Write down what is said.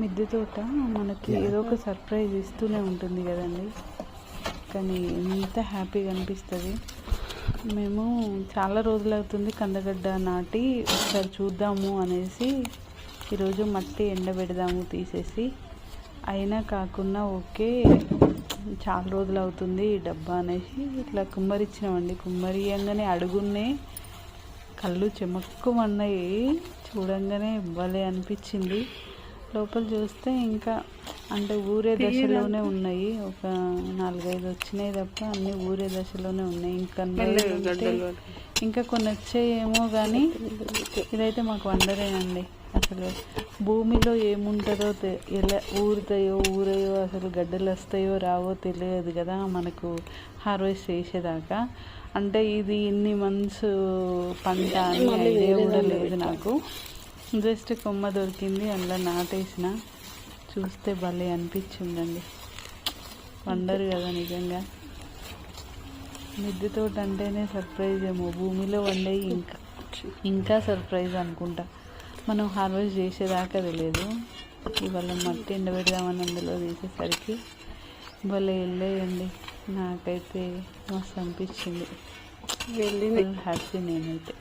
మిద్దె తోట మనకి ఏదో ఒక సర్ప్రైజ్ ఇస్తూనే ఉంటుంది కదండి. కానీ ఎంత హ్యాపీగా అనిపిస్తుంది. మేము చాలా రోజులు అవుతుంది కందగడ్డ నాటి ఒకసారి చూద్దాము అనేసి ఈరోజు మట్టి ఎండబెడదాము తీసేసి అయినా కాకుండా ఓకే చాలా రోజులు అవుతుంది ఈ డబ్బా అనేసి ఇట్లా కుమ్మరిచ్చినామండి. కుమ్మరియంగానే అడుగునే కళ్ళు చెమక్కుమన్నాయి. చూడంగానే భలే అనిపించింది. లోపల చూస్తే ఇంకా అంటే ఊరే దశలోనే ఉన్నాయి. ఒక నాలుగైదు వచ్చినాయి తప్ప అన్ని ఊరే దశలోనే ఉన్నాయి. ఇంకా ఇంకా కొన్ని వచ్చాయేమో కానీ ఇదైతే మాకు వండరేనండి అసలు భూమిలో ఏముంటుందో ఎలా ఊరుతాయో ఊరయో అసలు గడ్డలు వస్తాయో రావో తెలియదు కదా మనకు హార్వెస్ట్ చేసేదాకా. అంటే ఇది ఇన్ని మంత్స్ పంట అని ఐడియా కూడా లేదు నాకు. జస్ట్ కొమ్మ దొరికింది అందులో నాటేసిన. చూస్తే భలే అనిపించిందండి. వండరు కదా నిజంగా. మిద్దె తోట అంటేనే సర్ప్రైజ్ ఏమో. భూమిలో వండే ఇంకా ఇంకా సర్ప్రైజ్ అనుకుంటా. మనం హార్వెస్ట్ చేసేదాకా తెలియదు. ఇవాళ మట్టి ఎండబెడదామని అందులో తీసేసరికి భలే వెళ్ళేయండి. నాకైతే మస్తు అనిపించింది. వెళ్ళింది. ఫుల్ హ్యాపీ నేనైతే.